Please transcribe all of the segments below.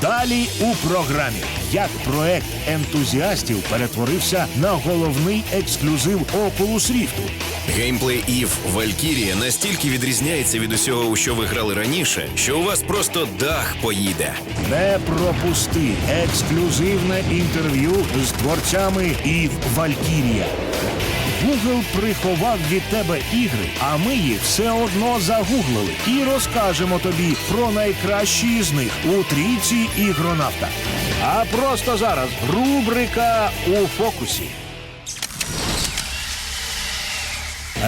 Далі у програмі як проект ентузіастів перетворився на головний ексклюзив Oculus Rift. Геймплей Eve Valkyria настільки відрізняється від усього, у що ви грали раніше, що у вас просто дах поїде. Не пропусти ексклюзивне інтерв'ю з творцями Eve Valkyria. Google приховав від тебе ігри, а ми їх все одно загуглили і розкажемо тобі про найкращі з них у трійці ігронавта. А просто зараз рубрика у фокусі.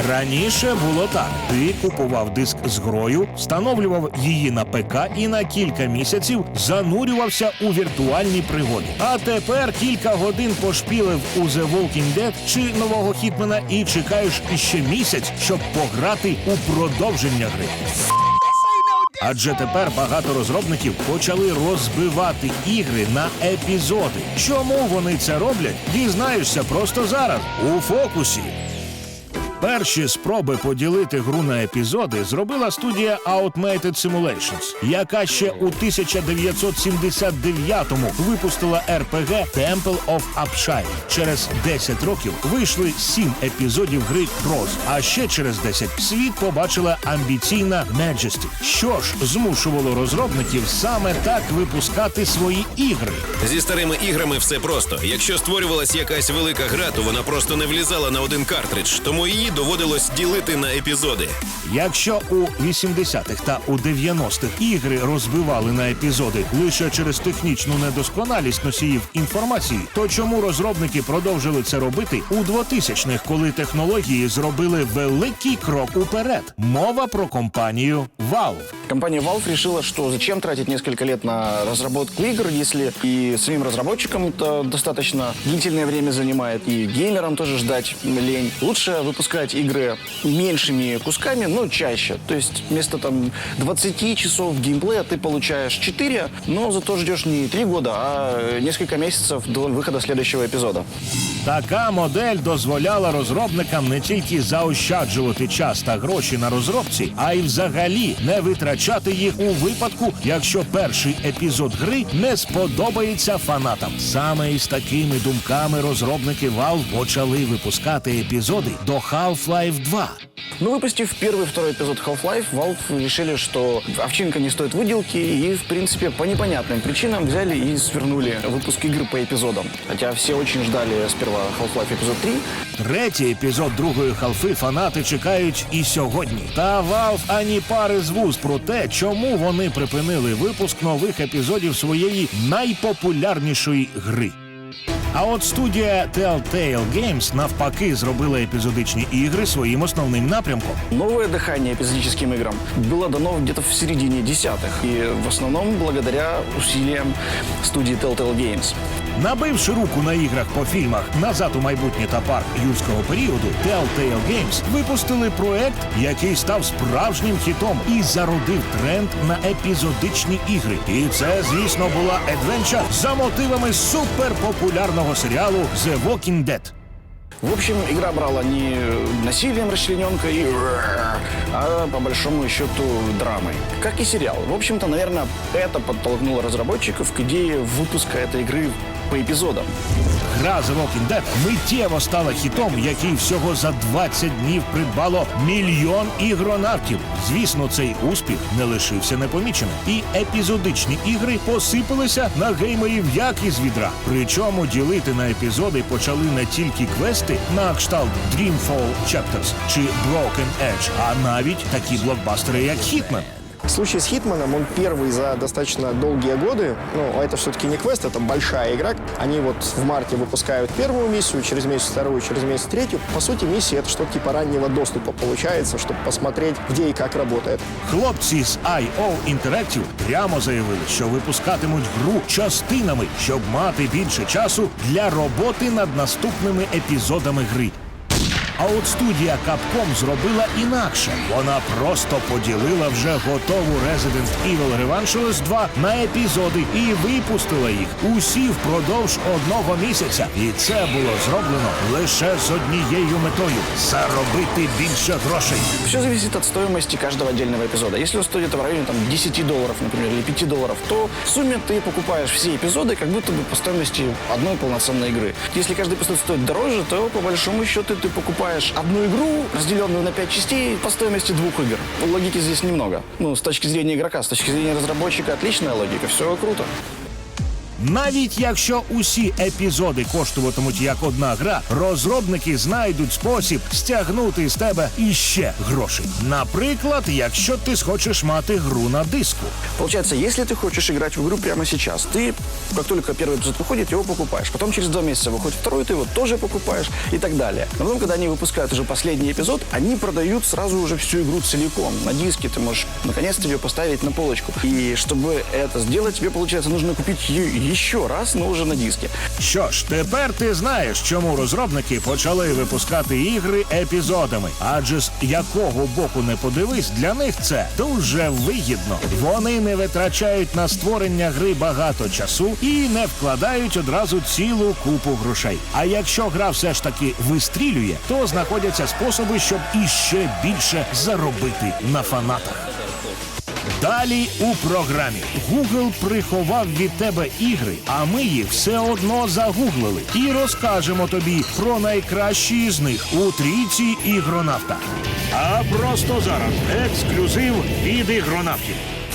Раніше було так: ти купував диск з грою, встановлював її на ПК і на кілька місяців занурювався у віртуальні пригоди. А тепер кілька годин пошпілив у The Walking Dead чи нового хітмена і чекаєш іще місяць, щоб пограти у продовження гри. Адже тепер багато розробників почали розбивати ігри на епізоди. Чому вони це роблять? Дізнаєшся просто зараз у фокусі. Перші спроби поділити гру на епізоди зробила студія Outmated Simulations, яка ще у 1979-му випустила RPG Temple of Upshire. Через 10 років вийшли 7 епізодів гри Cross, а ще через 10 світ побачила амбіційна Majesty. Що ж змушувало розробників саме так випускати свої ігри? Зі старими іграми все просто. Якщо створювалась якась велика гра, то вона просто не влізала на один картридж, тому її доводилось ділити на епізоди. Якщо у 80-х та у 90-х ігри розбивали на епізоди лише через технічну недосконалість носіїв інформації, то чому розробники продовжили це робити у 2000-х, коли технології зробили великий крок уперед? Мова про компанію Valve. Компания Valve решила, что зачем тратить несколько лет на разработку игр, если и самим разработчикам это достаточно длительное время занимает, и геймерам тоже ждать лень. Лучше выпускать игры меньшими кусками, но чаще. То есть вместо там 20 часов геймплея ты получаешь 4, но зато ждешь не 3 года, а несколько месяцев до выхода следующего эпизода. Така модель дозволяла розробникам не тільки заощаджувати час та гроші на розробці, а й взагалі не витрачати їх у випадку, якщо перший епізод гри не сподобається фанатам. Саме із такими думками розробники Valve почали випускати епізоди до Half-Life 2. Но выпустив первый и второй эпизод Half-Life, Valve решили, что овчинка не стоит выделки, и, в принципе, по непонятным причинам взяли и свернули выпуск игр по эпизодам. Хотя все очень ждали сперва Half-Life эпизод 3, Третій епізод другої халфи фанати чекають і сьогодні. Та Valve ані пари з вуз про те, чому вони припинили випуск нових епізодів своєї найпопулярнішої гри. А от студія Telltale Games навпаки зробила епізодичні ігри своїм основним напрямком. Новое дыхание эпизодическим играм было дано где-то в середине десятых. И в основном благодаря усилиям студии Telltale Games. Набивши руку на іграх по фільмах Назад у майбутнє та парк юрського періоду, Telltale Games випустили проект, який став справжнім хітом і зародив тренд на епізодичні ігри. І це, звісно, була адвенча за мотивами суперпопулярного серіалу The Walking Dead. В общем, игра брала не насилием расчлененкой, а по большому счету драмой. Как и сериал. В общем-то, наверное, это подтолкнуло разработчиков к идее выпуска этой игры по эпизодам. Гра The Walking Dead миттєво стала хітом, який всього за 20 днів придбало мільйон ігронавтів. Звісно, цей успіх не лишився непоміченим. І епізодичні ігри посипалися на геймерів як із відра. Причому ділити на епізоди почали не тільки квести на кшталт Dreamfall Chapters чи Broken Edge, а навіть такі блокбастери, як Hitman. Случай с Хитманом, он первый за достаточно долгие годы. Ну, это все-таки не квест, это большая игра. Они вот в марте выпускают первую миссию, через месяц вторую, через месяц третью. По сути, миссия это что-то типа раннего доступа получается, чтобы посмотреть, где и как работает. Хлопці з IO Interactive прямо заявили, що випускатимуть гру частинами, щоб мати більше часу для роботи над наступними епізодами гри. А от студія Capcom зробила інакше. Вона просто поділила вже готову Resident Evil Revangelist 2 на епізоди і випустила їх усі впродовж одного місяця. І це було зроблено лише з однією метою заробити більше грошей. Все зависит от стоимости каждого отдельного эпизода. Если он стоит в районе там, 10 долларов, например, или 5 долларов, то в сумме ты покупаешь все эпизоды как будто бы по стоимости одной полноценной игры. Если каждый эпизод стоит дороже, то по большому счету ты покупаешь одну игру, разделенную на 5 частей, по стоимости двух игр. Логики здесь немного. Ну, с точки зрения игрока, с точки зрения разработчика, отличная логика, все круто. Навіть якщо усі епізоди коштуватимуть як одна гра, розробники знайдуть спосіб стягнути з тебе іще грошей. Наприклад, якщо ти схочеш мати гру на диску. Получается, если ты хочешь играть в игру прямо сейчас, ты, как только первый эпизод выходит, его покупаешь. Потом через два месяца выходит второй, ты его тоже покупаешь и так далее. Но потом, когда они выпускают уже последний эпизод, они продают сразу уже всю игру целиком. На диске ты можешь наконец-то ее поставить на полочку. И чтобы это сделать, тебе, получается, нужно купить ее еще раз, но уже на диске. Що ж, тепер ти знаєш, чому розробники почали випускати ігри епізодами. Адже з якого боку не подивись, для них це дуже вигідно. Вони не витрачають на створення гри багато часу і не вкладають одразу цілу купу грошей. А якщо гра все ж таки вистрілює, то знаходяться способи, щоб іще більше заробити на фанатах. Далі у програмі Google приховав від тебе ігри, а ми їх все одно загуглили і розкажемо тобі про найкращі з них у трійці ігронавта. А просто зараз ексклюзив від ігронавтів.